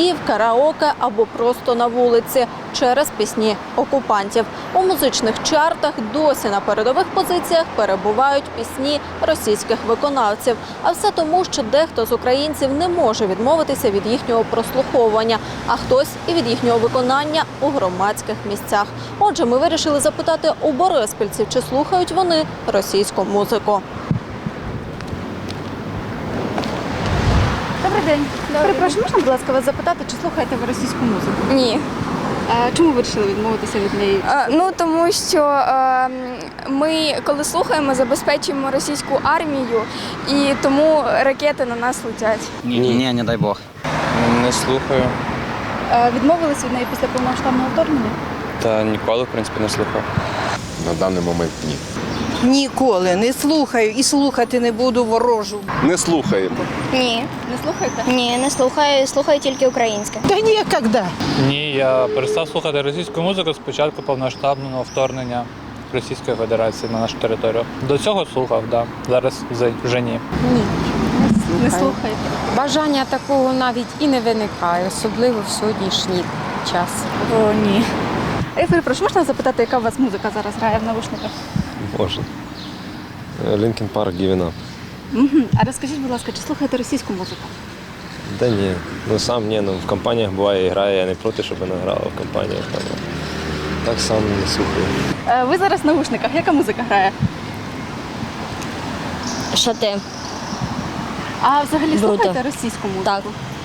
В караоке або просто на вулиці через пісні окупантів. У музичних чартах досі на передових позиціях перебувають пісні російських виконавців. А все тому, що дехто з українців не може відмовитися від їхнього прослуховування, а хтось і від їхнього виконання у громадських місцях. Отже, ми вирішили запитати у бориспільців, чи слухають вони російську музику. День. Перепрошую, можна, будь ласка, вас запитати, чи слухаєте ви російську музику? Ні. А чому ви вирішили відмовитися від неї? Е, Ну тому що е, ми, коли слухаємо, забезпечуємо російську армію, і тому ракети на нас летять. Ні, ні, не дай Бог. Не слухаю. А відмовились від неї після повномасштабного вторгнення? Та ніколи, в принципі, не слухав. На даний момент ні. Ніколи не слухаю і слухати не буду ворожу. Не слухаємо. Ні. Не слухаєте? Ні, не слухаю, слухаю тільки українське. Та ніколи. Ні, я перестав слухати російську музику з початку повноштабного вторгнення Російської Федерації на нашу територію. До цього слухав, да. Зараз вже- вже ні. Не слухаєте. Бажання такого навіть і не виникає, особливо в сьогоднішній час. О, ні. Я перепрошую, можна запитати, яка у вас музика зараз грає в навушниках? Можна. Лінкін Парк Гівіна. А розкажіть, будь ласка, чи слухаєте російську музику? Да ні. Ну сам ні, ну в компаніях буває і грає, я не проти, щоб вона грала в компаніях. Там. Так сам не слухаю. Е, Ви зараз в навушниках. Яка музика грає? Що ти? А взагалі Круто. слухаєте російську музику? Так.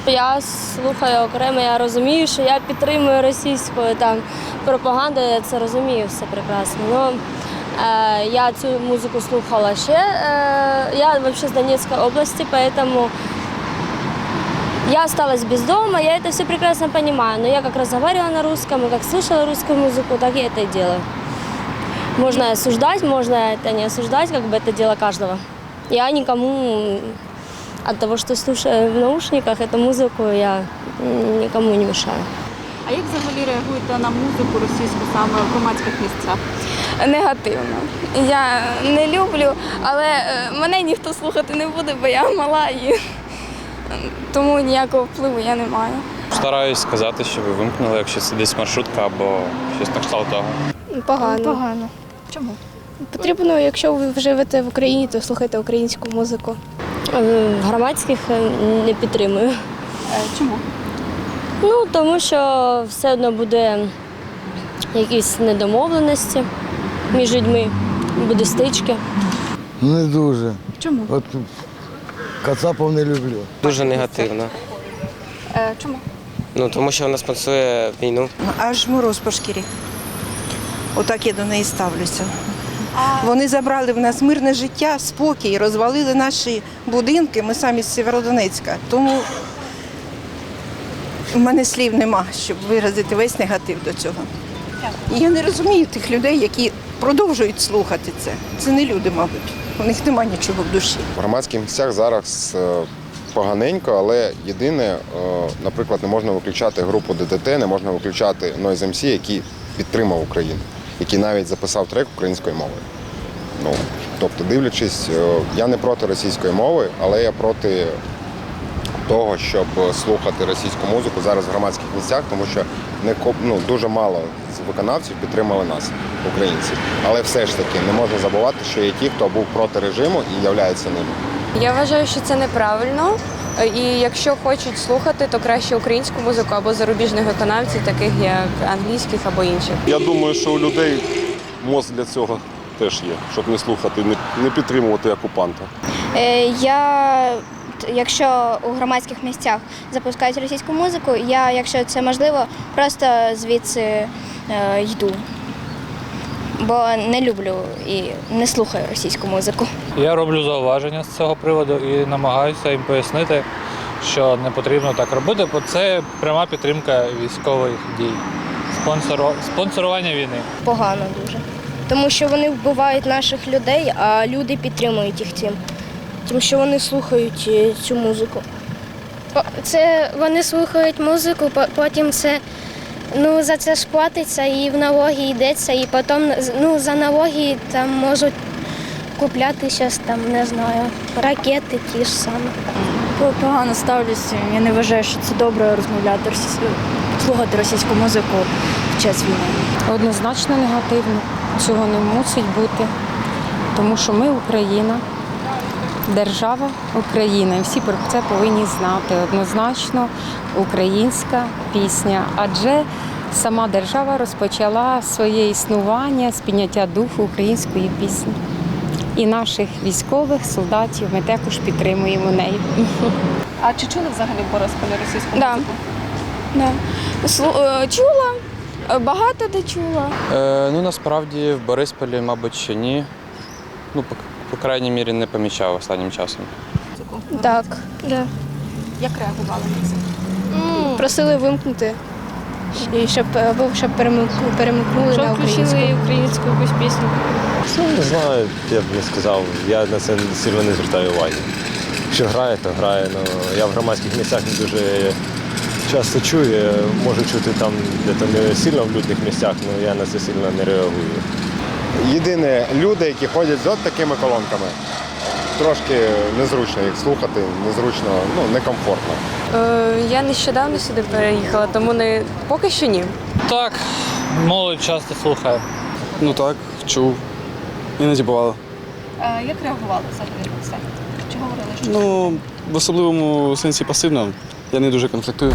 Я слухаю окремо, я розумію, що я підтримую російську там пропаганду, я це розумію все прекрасно. Ну, е, я цю музику слухала ще. Е, я взагалі з Донецької області, поэтому я осталась без дома, я это все прекрасно понимаю. Но я как разговаривала на русском, и как слушала русскую музыку, так я это и делаю. Можно осуждать, можно это не осуждать, как бы это дело каждого. Я никому от того, что слушаю в наушниках эту музыку, я м, никому не мешаю. А як взагалі реагуєте на музику російську саме в громадських місцях? Негативно. Я не люблю, але е, мене ніхто слухати не буде, бо я мала і е, тому ніякого впливу я не маю. Стараюсь сказати, щоб ви вимкнули, якщо це десь маршрутка або щось на кшталт того. Погано. Погано. Чому? Потрібно, якщо ви живете в Україні, то слухайте українську музику. Громадських е, не підтримую. Е, Чому? Ну, тому що все одно буде якісь недомовленості між людьми, буде стички. Не дуже. Чому? От Кацапов не люблю. Дуже негативно. Е, Чому? Ну тому що вона спонсує війну. Аж мороз по шкірі. Отак я до неї ставлюся. Вони забрали в нас мирне життя, спокій, розвалили наші будинки. Ми самі з Сєвєродонецька. Тому в мене слів нема, щоб виразити весь негатив до цього. І я не розумію тих людей, які продовжують слухати це. Це не люди, мабуть. У них нема нічого в душі. В громадських місцях зараз е, поганенько, але єдине, е, наприклад, не можна виключати групу ДДТ, не можна виключати Noise MC, який підтримав Україну, який навіть записав трек українською мовою. Ну, тобто, дивлячись, е, я не проти російської мови, але я проти того, щоб слухати російську музику зараз в громадських місцях, тому що не ну, дуже мало виконавців підтримали нас, українців. Але все ж таки не можна забувати, що є ті, хто був проти режиму і являється ним. Я вважаю, що це неправильно. І якщо хочуть слухати, то краще українську музику або зарубіжних виконавців, таких як англійських або інших. Я думаю, що у людей мозк для цього теж є, щоб не слухати, не, не підтримувати окупанта. Е, Я, якщо у громадських місцях запускають російську музику, я, якщо це можливо, просто звідси е, йду. Бо не люблю і не слухаю російську музику. Я роблю зауваження з цього приводу і намагаюся їм пояснити, що не потрібно так робити, бо це пряма підтримка військових дій, спонсоро... спонсорування війни. Погано дуже. Тому що вони вбивають наших людей, а люди підтримують їх цим. Тим, що вони слухають е, цю музику. Це вони слухають музику, потім це ну, за це ж платиться і в налоги йдеться, і потім ну, за налоги там можуть купляти щось там, не знаю, ракети ті ж самі. Погано ставлюся. Я не вважаю, що це добре розмовляти слухати російську музику під час війни. Однозначно негативно. Цього не мусить бути. Тому що ми Україна, держава Україна. І всі про це повинні знати. Однозначно українська пісня. Адже сама держава розпочала своє існування з підняття духу української пісні. І наших військових солдатів ми також підтримуємо нею. А чи чули взагалі в Борисполі російську Да. музику? Да. Чула, багато де чула. Е, ну насправді в Борисполі, мабуть, ще ні. Ну, по, крайній мірі, не помічав останнім часом. Так, да. Як реагували на це? просили вимкнути. І щоб, або щоб перемикнули на українську. українську якусь пісню. Ну, не знаю, я б не сказав. Я на це сильно не звертаю уваги. Якщо грає, то грає. Ну, я в громадських місцях не дуже часто чую. Я Можу чути там, де то не сильно в людних місцях, але я на це сильно не реагую. Єдине, люди, які ходять з от такими колонками, трошки незручно їх слухати, незручно, ну, некомфортно. Я нещодавно сюди переїхала, тому не поки що ні. Так, молодь часто слухає. Ну так, чув. Іноді бувало. А як реагували взагалі на це? Чи говорили, що Ну, в особливому сенсі пасивно. Я не дуже конфліктую.